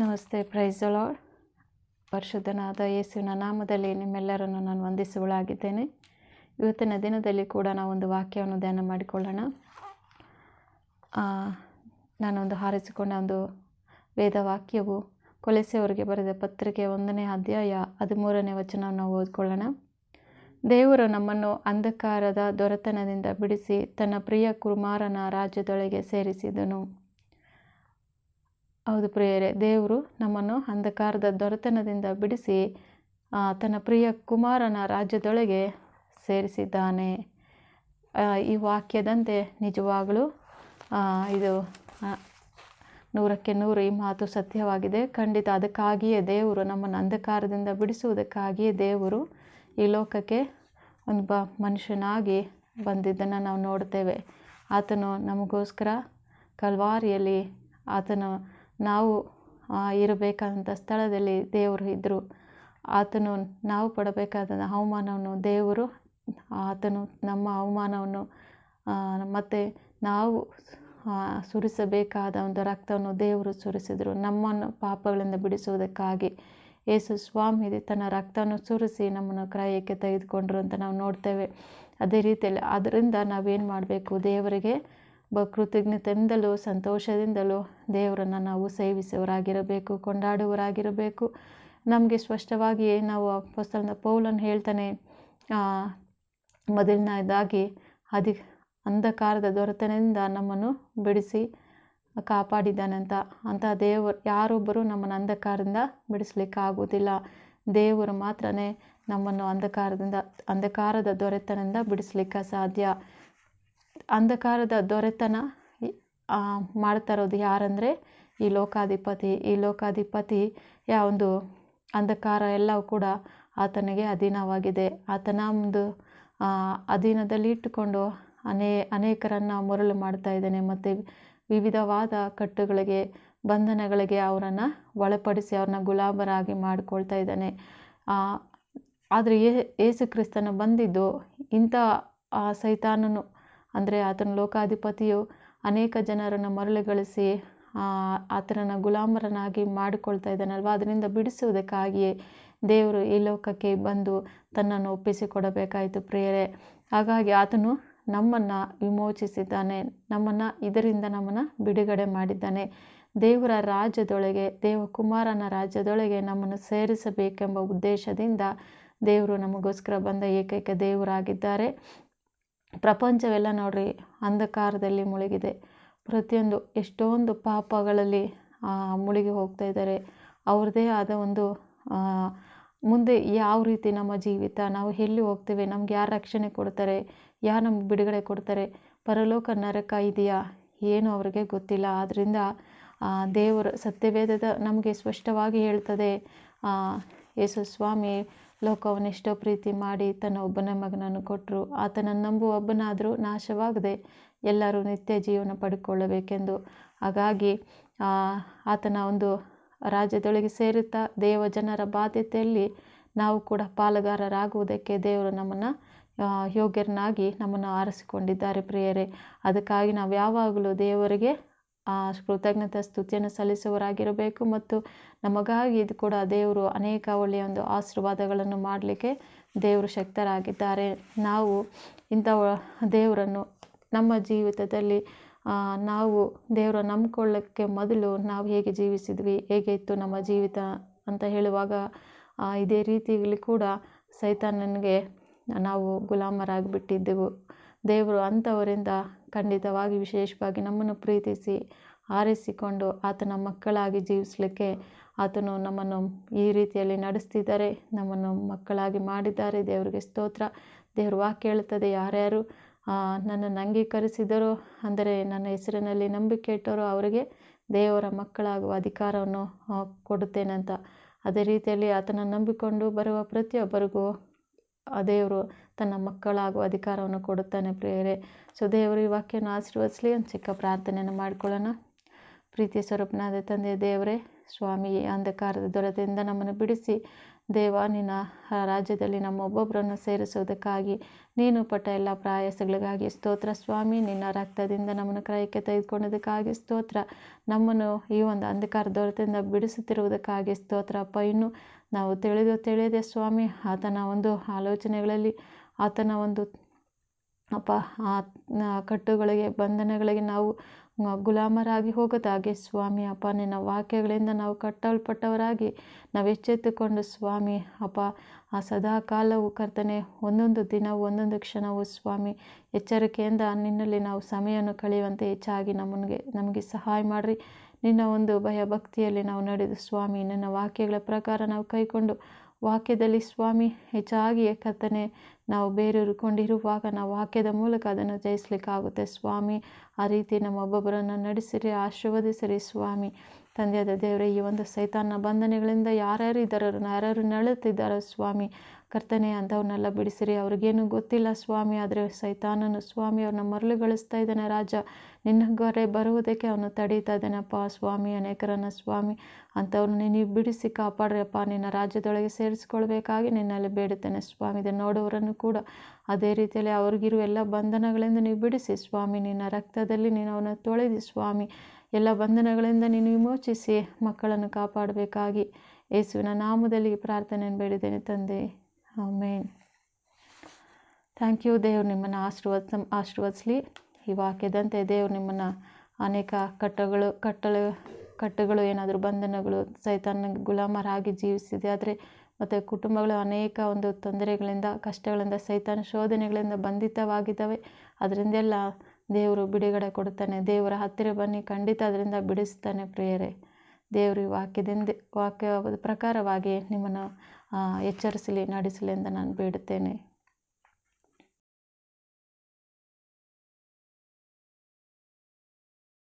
ನಮಸ್ತೆ price lord ಪರಿಶುದ್ಧನಾದ ಯೇಸುವಿನ ನಾಮದಲ್ಲಿ ನಿಮ್ಮೆಲ್ಲರನ್ನು ನಾನು ವಂದಿಸುವಳಾಗಿದ್ದೇನೆ. ಇವತ್ತಿನ ದಿನದಲ್ಲಿ ಕೂಡ ನಾವೊಂದು ವಾಕ್ಯವನ್ನು ಧ್ಯಾನ ಮಾಡಿಕೊಳ್ಳೋಣ. ನಾನೊಂದು ಹಾರಿಸಿಕೊಂಡ ಒಂದು ವೇದ ವಾಕ್ಯವು ಕೊಲೆಸೆಯವರಿಗೆ ಬರೆದ ಪತ್ರಿಕೆ ಒಂದನೇ ಅಧ್ಯಾಯ ಹದಿಮೂರನೇ ವಚನ ನಾವು ಓದ್ಕೊಳ್ಳೋಣ. ದೇವರು ನಮ್ಮನ್ನು ಅಂಧಕಾರದ ದೊರೆತನದಿಂದ ಬಿಡಿಸಿ ತನ್ನ ಪ್ರಿಯ ಕುಮಾರನ ರಾಜ್ಯದೊಳಗೆ ಸೇರಿಸಿದನು. ಹೌದು ಪ್ರಿಯರೇ, ದೇವರು ನಮ್ಮನ್ನು ಅಂಧಕಾರದ ದೊರೆತನದಿಂದ ಬಿಡಿಸಿ ತನ್ನ ಪ್ರಿಯ ಕುಮಾರನ ರಾಜ್ಯದೊಳಗೆ ಸೇರಿಸಿದ್ದಾನೆ. ಈ ವಾಕ್ಯದಂತೆ ನಿಜವಾಗಲೂ ಇದು ನೂರಕ್ಕೆ ನೂರು ಈ ಮಾತು ಸತ್ಯವಾಗಿದೆ. ಖಂಡಿತ ಅದಕ್ಕಾಗಿಯೇ ದೇವರು ನಮ್ಮನ್ನು ಅಂಧಕಾರದಿಂದ ಬಿಡಿಸುವುದಕ್ಕಾಗಿಯೇ ದೇವರು ಈ ಲೋಕಕ್ಕೆ ಒಂದು ಬ ಮನುಷ್ಯನಾಗಿ ಬಂದಿದ್ದನ್ನು ನಾವು ನೋಡ್ತೇವೆ. ಆತನು ನಮಗೋಸ್ಕರ ಕಲ್ವಾರಿಯಲ್ಲಿ ಆತನು ನಾವು ಇರಬೇಕಾದಂಥ ಸ್ಥಳದಲ್ಲಿ ದೇವರು ಇದ್ದರು. ಆತನು ನಾವು ಪಡಬೇಕಾದ ಅವಮಾನವನ್ನು ದೇವರು, ಆತನು ನಮ್ಮ ಅವಮಾನವನ್ನು ಮತ್ತು ನಾವು ಸುರಿಸಬೇಕಾದ ಒಂದು ರಕ್ತವನ್ನು ದೇವರು ಸುರಿಸಿದರು. ನಮ್ಮನ್ನು ಪಾಪಗಳಿಂದ ಬಿಡಿಸುವುದಕ್ಕಾಗಿ ಯೇಸು ಸ್ವಾಮಿ ತನ್ನ ರಕ್ತವನ್ನು ಸುರಿಸಿ ನಮ್ಮನ್ನು ಕ್ರಯಕ್ಕೆ ತೆಗೆದುಕೊಂಡ್ರು ಅಂತ ನಾವು ನೋಡ್ತೇವೆ. ಅದೇ ರೀತಿಯಲ್ಲಿ ಅದರಿಂದ ನಾವೇನು ಮಾಡಬೇಕು? ದೇವರಿಗೆ ಬ ಕೃತಜ್ಞತೆಯಿಂದಲೂ ಸಂತೋಷದಿಂದಲೂ ದೇವರನ್ನು ನಾವು ಸೇವಿಸುವವರಾಗಿರಬೇಕು, ಕೊಂಡಾಡುವವರಾಗಿರಬೇಕು. ನಮಗೆ ಸ್ಪಷ್ಟವಾಗಿ ನಾವು ಪುಸ್ತಕದ ಪೌಲನ್ನು ಹೇಳ್ತಾನೆ ಮೊದಲನೇದಾಗಿ ಅಧಿ, ಅಂಧಕಾರದ ದೊರೆತನದಿಂದ ನಮ್ಮನ್ನು ಬಿಡಿಸಿ ಕಾಪಾಡಿದ್ದಾನಂತ. ಅಂತ ದೇವರು, ಯಾರೊಬ್ಬರು ನಮ್ಮನ್ನು ಅಂಧಕಾರದಿಂದ ಬಿಡಿಸ್ಲಿಕ್ಕಾಗೋದಿಲ್ಲ ದೇವರು ಮಾತ್ರನೇ ನಮ್ಮನ್ನು ಅಂಧಕಾರದಿಂದ, ಅಂಧಕಾರದ ದೊರೆತನದಿಂದ ಬಿಡಿಸ್ಲಿಕ್ಕೆ ಸಾಧ್ಯ. ಅಂಧಕಾರದ ದೊರೆತನ ಮಾಡ್ತಾ ಇರೋದು ಯಾರಂದರೆ ಈ ಲೋಕಾಧಿಪತಿ. ಈ ಲೋಕಾಧಿಪತಿ ಯಾವ ಒಂದು ಅಂಧಕಾರ ಎಲ್ಲವೂ ಕೂಡ ಆತನಿಗೆ ಅಧೀನವಾಗಿದೆ. ಆತನ ಒಂದು ಅಧೀನದಲ್ಲಿ ಇಟ್ಟುಕೊಂಡು ಅನೇ, ಅನೇಕರನ್ನು ಮರಳು ಮಾಡ್ತಾ ಇದ್ದಾನೆ ಮತ್ತು ವಿವಿಧವಾದ ಕಟ್ಟುಗಳಿಗೆ, ಬಂಧನಗಳಿಗೆ ಅವರನ್ನು ಒಳಪಡಿಸಿ ಅವ್ರನ್ನ ಗುಲಾಬರಾಗಿ ಮಾಡಿಕೊಳ್ತಾ ಇದ್ದಾನೆ. ಆದರೆ ಏಸು ಕ್ರಿಸ್ತನ ಬಂದಿದ್ದು ಇಂಥ ಸೈತಾನನು ಅಂದರೆ ಆತನ ಲೋಕಾಧಿಪತಿಯು ಅನೇಕ ಜನರನ್ನು ಮರಳುಗೊಳಿಸಿ ಆತನನ್ನು ಗುಲಾಮರನ್ನಾಗಿ ಮಾಡಿಕೊಳ್ತಾ ಇದ್ದಾನಲ್ವಾ? ಅದರಿಂದ ಬಿಡಿಸುವುದಕ್ಕಾಗಿಯೇ ದೇವರು ಈ ಲೋಕಕ್ಕೆ ಬಂದು ತನ್ನನ್ನು ಒಪ್ಪಿಸಿಕೊಡಬೇಕಾಯಿತು ಪ್ರಿಯರೇ. ಹಾಗಾಗಿ ಆತನು ನಮ್ಮನ್ನು ವಿಮೋಚಿಸಿದ್ದಾನೆ, ನಮ್ಮನ್ನು ಇದರಿಂದ ನಮ್ಮನ್ನು ಬಿಡುಗಡೆ ಮಾಡಿದ್ದಾನೆ. ದೇವರ ರಾಜ್ಯದೊಳಗೆ, ದೇವಕುಮಾರನ ರಾಜ್ಯದೊಳಗೆ ನಮ್ಮನ್ನು ಸೇರಿಸಬೇಕೆಂಬ ಉದ್ದೇಶದಿಂದ ದೇವರು ನಮಗೋಸ್ಕರ ಬಂದ ಏಕೈಕ ದೇವರಾಗಿದ್ದಾರೆ. ಪ್ರಪಂಚವೆಲ್ಲ ನೋಡ್ರಿ ಅಂಧಕಾರದಲ್ಲಿ ಮುಳುಗಿದೆ. ಪ್ರತಿಯೊಂದು ಎಷ್ಟೊಂದು ಪಾಪಗಳಲ್ಲಿ ಮುಳುಗಿ ಹೋಗ್ತಾ ಇದ್ದಾರೆ. ಅವ್ರದ್ದೇ ಆದ ಒಂದು ಮುಂದೆ ಯಾವ ರೀತಿ ನಮ್ಮ ಜೀವಿತ, ನಾವು ಎಲ್ಲಿ ಹೋಗ್ತೇವೆ, ನಮ್ಗೆ ಯಾರು ರಕ್ಷಣೆ ಕೊಡ್ತಾರೆ, ಯಾರು ನಮ್ಗೆ ಬಿಡುಗಡೆ ಕೊಡ್ತಾರೆ, ಪರಲೋಕ ನರಕ ಇದೆಯಾ, ಏನು ಅವರಿಗೆ ಗೊತ್ತಿಲ್ಲ. ಆದ್ದರಿಂದ ದೇವರ ಸತ್ಯವೇದದ ನಮಗೆ ಸ್ಪಷ್ಟವಾಗಿ ಹೇಳ್ತದೆ ಯೇಸು ಸ್ವಾಮಿ ಲೋಕವನ್ನು ಎಷ್ಟೋ ಪ್ರೀತಿ ಮಾಡಿ ತನ್ನ ಒಬ್ಬನ ಮಗನನ್ನು ಕೊಟ್ಟರು ಆತನನ್ನು ನಂಬುವ ಒಬ್ಬನಾದರೂ ನಾಶವಾಗದೆ ಎಲ್ಲರೂ ನಿತ್ಯ ಜೀವನ ಪಡ್ಕೊಳ್ಳಬೇಕೆಂದು. ಹಾಗಾಗಿ ಆತನ ಒಂದು ರಾಜ್ಯದೊಳಗೆ ಸೇರುತ್ತಾ ದೇವ ಜನರ ಬಾಧ್ಯತೆಯಲ್ಲಿ ನಾವು ಕೂಡ ಪಾಲುಗಾರರಾಗುವುದಕ್ಕೆ ದೇವರು ನಮ್ಮನ್ನು ಯೋಗ್ಯರನ್ನಾಗಿ ನಮ್ಮನ್ನು ಆರಿಸಿಕೊಂಡಿದ್ದಾರೆ ಪ್ರಿಯರೇ. ಅದಕ್ಕಾಗಿ ನಾವು ಯಾವಾಗಲೂ ದೇವರಿಗೆ ಆ, ಕೃತಜ್ಞತಾ ಸ್ತುತಿಯನ್ನು ಸಲ್ಲಿಸುವವರಾಗಿರಬೇಕು ಮತ್ತು ನಮಗಾಗಿ ಇದು ಕೂಡ ದೇವರು ಅನೇಕ ಒಳ್ಳೆಯ ಒಂದು ಆಶೀರ್ವಾದಗಳನ್ನು ಮಾಡಲಿಕ್ಕೆ ದೇವರು ಶಕ್ತರಾಗಿದ್ದಾರೆ. ನಾವು ಇಂಥ ದೇವರನ್ನು ನಮ್ಮ ಜೀವಿತದಲ್ಲಿ ನಾವು ದೇವರ ನಂಬ್ಕೊಳ್ಳೋಕ್ಕೆ ಮೊದಲು ನಾವು ಹೇಗೆ ಜೀವಿಸಿದ್ವಿ ಹೇಗೆ ಇತ್ತು ನಮ್ಮ ಜೀವಿತ ಅಂತ ಹೇಳುವಾಗ ಇದೇ ರೀತಿಯಲ್ಲಿ ಕೂಡ ಸೈತಾನನಿಗೆ ನಾವು ಗುಲಾಮರಾಗಿಬಿಟ್ಟಿದ್ದೆವು. ದೇವರು ಅಂಥವರಿಂದ ಖಂಡಿತವಾಗಿ ವಿಶೇಷವಾಗಿ ನಮ್ಮನ್ನು ಪ್ರೀತಿಸಿ ಆರಿಸಿಕೊಂಡು ಆತನ ಮಕ್ಕಳಾಗಿ ಜೀವಿಸಲಿಕ್ಕೆ ಆತನು ನಮ್ಮನ್ನು ಈ ರೀತಿಯಲ್ಲಿ ನಡೆಸ್ತಿದ್ದಾರೆ, ನಮ್ಮನ್ನು ಮಕ್ಕಳಾಗಿ ಮಾಡಿದ್ದಾರೆ. ದೇವರಿಗೆ ಸ್ತೋತ್ರ. ದೇವರು ವಾಕ್ಯ ಹೇಳುತ್ತದೆ ಯಾರ್ಯಾರು ನನ್ನನ್ನು ಅಂಗೀಕರಿಸಿದರೋ, ಅಂದರೆ ನನ್ನ ಹೆಸರಿನಲ್ಲಿ ನಂಬಿಕೆ ಇಟ್ಟರೋ ಅವರಿಗೆ ದೇವರ ಮಕ್ಕಳಾಗುವ ಅಧಿಕಾರವನ್ನು ಕೊಡುತ್ತೇನೆ ಅಂತ ಅದೇ ರೀತಿಯಲ್ಲಿ ಆತನ ನಂಬಿಕೊಂಡು ಬರುವ ಪ್ರತಿಯೊಬ್ಬರಿಗೂ ದೇವರು ತನ್ನ ಮಕ್ಕಳಾಗುವ ಅಧಿಕಾರವನ್ನು ಕೊಡುತ್ತಾನೆ ಪ್ರಿಯರೇ. ಸೊ ದೇವರು ಈ ವಾಕ್ಯವನ್ನು ಆಶೀರ್ವದಿಸಲಿ. ಒಂದು ಚಿಕ್ಕ ಪ್ರಾರ್ಥನೆಯನ್ನು ಮಾಡಿಕೊಳ್ಳೋಣ. ಪ್ರೀತಿಯ ಸ್ವರೂಪನಾದ ತಂದೆ ದೇವರೇ, ಸ್ವಾಮಿ ಅಂಧಕಾರದ ದೊರೆತೆಯಿಂದ ನಮ್ಮನ್ನು ಬಿಡಿಸಿ. ದೇವ, ನಿನ್ನ ರಾಜ್ಯದಲ್ಲಿ ನಮ್ಮ ಒಬ್ಬೊಬ್ಬರನ್ನು ಸೇರಿಸುವುದಕ್ಕಾಗಿ ನೀನು ಪಟ್ಟ ಎಲ್ಲ ಪ್ರಯಾಸಗಳಿಗಾಗಿ ಸ್ತೋತ್ರ. ಸ್ವಾಮಿ, ನಿನ್ನ ರಕ್ತದಿಂದ ನಮ್ಮನ್ನು ಕ್ರಯಕ್ಕೆ ತೆಗೆದುಕೊಂಡದಕ್ಕಾಗಿ ಸ್ತೋತ್ರ. ನಮ್ಮನ್ನು ಈ ಒಂದು ಅಂಧಕಾರ ದೊರೆತೆಯಿಂದ ಬಿಡಿಸುತ್ತಿರುವುದಕ್ಕಾಗಿ ಸ್ತೋತ್ರ. ಅಪ್ಪ, ಇನ್ನು ನಾವು ತಿಳಿದು ತಿಳಿಯದೆ ಸ್ವಾಮಿ. ಆತನ ಒಂದು ಆಲೋಚನೆಗಳಲ್ಲಿ ಆತನ ಒಂದು ಅಪ್ಪ, ಆ ಕಟ್ಟುಗಳಿಗೆ, ಬಂಧನಗಳಿಗೆ ನಾವು ಗುಲಾಮರಾಗಿ ಹೋಗದಾಗೆ ಸ್ವಾಮಿ, ಅಪ್ಪ, ನಿನ್ನ ವಾಕ್ಯಗಳಿಂದ ನಾವು ಕಟ್ಟಲ್ಪಟ್ಟವರಾಗಿ ನಾವು ಎಚ್ಚೆತ್ತುಕೊಂಡು ಸ್ವಾಮಿ, ಅಪ್ಪ, ಆ ಸದಾ ಕಾಲವು ಕರ್ತನೆ, ಒಂದೊಂದು ದಿನ ಒಂದೊಂದು ಕ್ಷಣವು ಸ್ವಾಮಿ, ಎಚ್ಚರಿಕೆಯಿಂದ ನಿನ್ನಲ್ಲಿ ನಾವು ಸಮಯವನ್ನು ಕಳೆಯುವಂತೆ ಹೆಚ್ಚಾಗಿ ನಮಗೆ ನಮಗೆ ಸಹಾಯ ಮಾಡಿರಿ. ನಿನ್ನ ಒಂದು ಭಯ ಭಕ್ತಿಯಲ್ಲಿ ನಾವು ನಡೆದು ಸ್ವಾಮಿ, ನಿನ್ನ ವಾಕ್ಯಗಳ ಪ್ರಕಾರ ನಾವು ಕೈಕೊಂಡು ವಾಕ್ಯದಲ್ಲಿ ಸ್ವಾಮಿ ಹೆಚ್ಚಾಗಿ ಕರ್ತನೆ, ನಾವು ಬೇರೂರಿಕೊಂಡಿರುವಾಗ ನಾವು ವಾಕ್ಯದ ಮೂಲಕ ಅದನ್ನು ಜಯಿಸಲಿಕ್ಕಾಗುತ್ತೆ. ಸ್ವಾಮಿ, ಆ ರೀತಿ ನಮ್ಮ ಒಬ್ಬೊಬ್ಬರನ್ನು ನಡೆಸಿರಿ, ಆಶೀರ್ವದಿಸಿರಿ ಸ್ವಾಮಿ. ತಂದೆಯಾದ ದೇವರೇ, ಈ ಒಂದು ಸೈತಾನ ಬಂಧನಗಳಿಂದ ಯಾರ್ಯಾರು ಇದ್ದಾರೆ, ಯಾರ್ಯಾರು ನಳುತ್ತಿದ್ದಾರೋ ಸ್ವಾಮಿ, ಕರ್ತನೆ ಅಂಥವನ್ನೆಲ್ಲ ಬಿಡಿಸಿರಿ. ಅವ್ರಿಗೇನು ಗೊತ್ತಿಲ್ಲ ಸ್ವಾಮಿ, ಆದರೆ ಸೈತಾನನು, ಸ್ವಾಮಿ ಅವ್ರನ್ನ ಮರಳುಗೊಳಿಸ್ತಾ ಇದ್ದಾನೆ ರಾಜ. ನಿನ್ನ ಗೊರೆ ಬರುವುದಕ್ಕೆ ಅವನು ತಡೀತಾ ಇದ್ದಾನಪ್ಪ ಸ್ವಾಮಿ, ಅನೇಕರನ್ನ ಸ್ವಾಮಿ ಅಂಥವ್ರನ್ನ ನೀವು ಬಿಡಿಸಿ ಕಾಪಾಡ್ರಪ್ಪ ನಿನ್ನ ರಾಜ್ಯದೊಳಗೆ ಸೇರಿಸ್ಕೊಳ್ಬೇಕಾಗಿ ನಿನ್ನಲ್ಲಿ ಬೇಡುತ್ತೇನೆ ಸ್ವಾಮಿ. ಇದನ್ನು ನೋಡೋರನ್ನು ಕೂಡ ಅದೇ ರೀತಿಯಲ್ಲಿ ಅವ್ರಿಗಿರುವ ಎಲ್ಲ ಬಂಧನಗಳಿಂದ ನೀವು ಬಿಡಿಸಿ ಸ್ವಾಮಿ. ನಿನ್ನ ರಕ್ತದಲ್ಲಿ ನೀನು ಅವನ ತೊಳೆದಿ ಸ್ವಾಮಿ. ಎಲ್ಲ ಬಂಧನಗಳಿಂದ ನೀನು ವಿಮೋಚಿಸಿ ಮಕ್ಕಳನ್ನು ಕಾಪಾಡಬೇಕಾಗಿ. ಯೇಸುವಿನ ನಾಮದಲ್ಲಿ ಪ್ರಾರ್ಥನೆಯನ್ನು ಬೇಡಿದ್ದೇನೆ ತಂದೆ. ಆಮೇನ್. ಥ್ಯಾಂಕ್ ಯು ದೇವ್ರು ನಿಮ್ಮನ್ನು ಆಶೀರ್ವದ ಆಶೀರ್ವದಿಸಲಿ. ಈ ವಾಕ್ಯದಂತೆ ದೇವ್ರು ನಿಮ್ಮನ್ನು ಅನೇಕ ಕಟ್ಟಗಳು ಕಟ್ಟಲು ಕಟ್ಟುಗಳು, ಏನಾದರೂ ಬಂಧನಗಳು ಸೈತಾನ ಗುಲಾಮರಾಗಿ ಜೀವಿಸಿದೆ ಆದರೆ ಮತ್ತು ಕುಟುಂಬಗಳು ಅನೇಕ ಒಂದು ತೊಂದರೆಗಳಿಂದ, ಕಷ್ಟಗಳಿಂದ, ಸೈತಾನ ಶೋಧನೆಗಳಿಂದ ಬಂಧಿತವಾಗಿದ್ದಾವೆ. ಅದರಿಂದೆಲ್ಲ ದೇವರು ಬಿಡುಗಡೆ ಕೊಡ್ತಾನೆ ದೇವರ ಹತ್ತಿರ ಬನ್ನಿ, ಖಂಡಿತ ಅದರಿಂದ ಬಿಡಿಸ್ತಾನೆ ಪ್ರಿಯರೇ. ದೇವರು ವಾಕ್ಯದಿಂದ ವಾಕ್ಯ ಪ್ರಕಾರವಾಗಿ ನಿಮ್ಮನ್ನು ಎಚ್ಚರಿಸಲಿ, ನಡೆಸಲಿ ಅಂತ ನಾನು ಬೇಡುತ್ತೇನೆ.